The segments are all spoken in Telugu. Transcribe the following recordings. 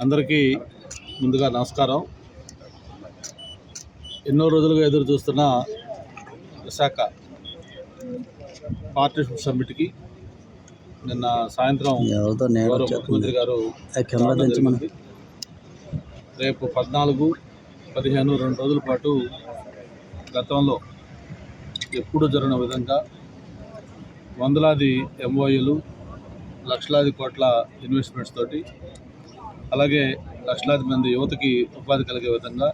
అందరికీ ముందుగా నమస్కారం ఎన్నో రోజులుగా ఎదురు చూస్తున్న విశాఖ పార్ట్నర్షిప్ సమ్మిట్కి నిన్న సాయంత్రం ముఖ్యమంత్రి గారు. రేపు పద్నాలుగు పదిహేను రెండు రోజుల పాటు గతంలో ఎప్పుడు జరిగిన విధంగా వందలాది ఎంఓయూలు లక్షలాది కోట్ల ఇన్వెస్ట్మెంట్స్ తోటి అలాగే లక్షలాది మంది యువతకి ఉపాధి కలిగే విధంగా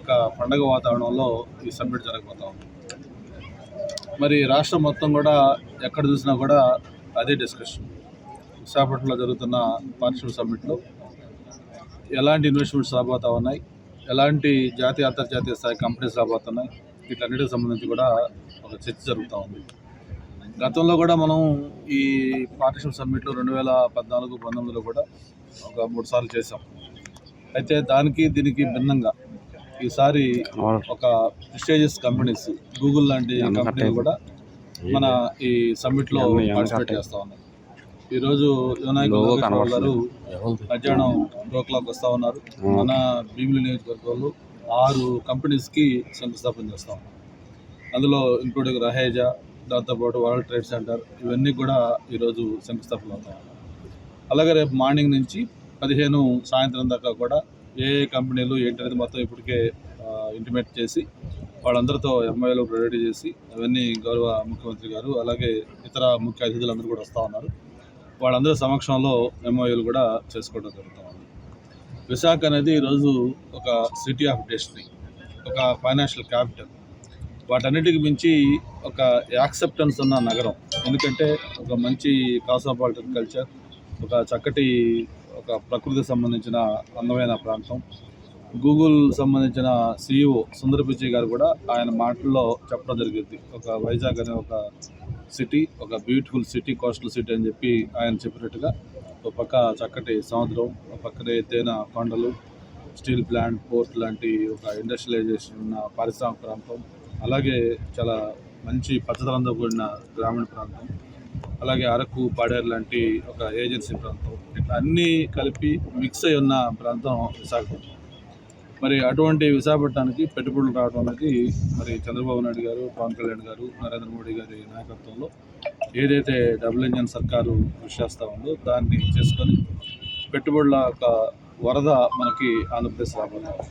ఒక పండగ వాతావరణంలో ఈ సమ్మిట్ జరగబోతా ఉంది. మరి రాష్ట్రం మొత్తం కూడా ఎక్కడ చూసినా కూడా అదే డిస్కషన్. విశాఖపట్నంలో జరుగుతున్న పార్ట్నర్షిప్ సమ్మిట్లో ఎలాంటి ఇన్వెస్ట్మెంట్స్ రాబోతా ఉన్నాయి? ఎలాంటి జాతీయ అంతర్జాతీయ స్థాయి కంపెనీస్ రాబోతున్నాయి? వీటన్నిటికి సంబంధించి కూడా ఒక చర్చ జరుగుతూ ఉంది. గతంలో కూడా మనం ఈ పార్ట్నర్షిప్ సమ్మిట్లు రెండు వేల పద్నాలుగు పంతొమ్మిదిలో కూడా ఒక మూడు సార్లు చేసాం అయితే దానికి దీనికి భిన్నంగా ఈసారి ఒక ప్రిస్టేజియస్ కంపెనీస్ గూగుల్ లాంటి కంపెనీలు కూడా మన ఈ సమ్మిట్లో పార్టిసిపేట్ చేస్తూ ఉన్నాయి ఈరోజు లోకేశ్వరరావు గారు మధ్యాహ్నం టూ క్లాక్ వస్తూ ఉన్నారు. మన భీమిలి నియోజకవర్గంలో ఆరు కంపెనీస్కి శంకుస్థాపన చేస్తా ఉన్నాం అందులో ఇంక్లూడింగ్ రహేజా దాంతోపాటు వరల్డ్ ట్రేడ్ సెంటర్ ఇవన్నీ కూడా ఈరోజు శంకుస్థాపన అవుతాయి. అలాగే రేపు మార్నింగ్ నుంచి పదిహేను సాయంత్రం దాకా కూడా ఏ ఏ కంపెనీలు ఏంటనేది మొత్తం ఇప్పటికే ఇంటిమేట్ చేసి వాళ్ళందరితో ఎంఐలు రెడీ చేసి అవన్నీ గౌరవ ముఖ్యమంత్రి గారు అలాగే ఇతర ముఖ్య అతిథులందరూ కూడా వస్తూ ఉన్నారు. వాళ్ళందరి సమక్షంలో ఎంఓయూలు కూడా చేసుకోవడం జరుగుతూ ఉంది. విశాఖ అనేది ఈరోజు ఒక సిటీ ఆఫ్ డెస్టినీ ఒక ఫైనాన్షియల్ క్యాపిటల్ వాటన్నిటికి మించి ఒక యాక్సెప్టెన్స్ ఉన్న నగరం. ఎందుకంటే ఒక మంచి కాస్మోపాలిటన్ కల్చర్ ఒక చక్కటి ఒక ప్రకృతికి సంబంధించిన అందమైన ప్రాంతం. గూగుల్ సంబంధించిన సిఇఓ సుందర పిచ్చి గారు కూడా ఆయన మాటల్లో చెప్పడం జరిగింది. ఒక వైజాగ్ అనే ఒక సిటీ ఒక బ్యూటిఫుల్ సిటీ కోస్టల్ సిటీ అని చెప్పి ఆయన చెప్పినట్టుగా ఒక పక్క చక్కటి సముద్రం ఒక పక్కనే ఎత్తైన కొండలు స్టీల్ ప్లాంట్ పోర్ట్ లాంటి ఒక ఇండస్ట్రియలైజేషన్ ఉన్న పారిశ్రామిక ప్రాంతం. అలాగే చాలా మంచి పచ్చదనంతో కూడిన గ్రామీణ ప్రాంతం. అలాగే అరకు పాడేరు లాంటి ఒక ఏజెన్సీ ప్రాంతం. ఇట్లా అన్నీ కలిపి మిక్స్ అయి ఉన్న ప్రాంతం విశాఖపట్నం. మరి అటువంటి విశాఖపట్నానికి పెట్టుబడులు రావడం అనేది మరి చంద్రబాబు నాయుడు గారు పవన్ కళ్యాణ్ గారు నరేంద్ర మోడీ గారి నాయకత్వంలో ఏదైతే డబుల్ ఇంజన్ సర్కారు కృషి చేస్తూ ఉందో దాన్ని చేసుకొని పెట్టుబడుల ఒక వరద మనకి ఆంధ్రప్రదేశ్ రాబోతుంది.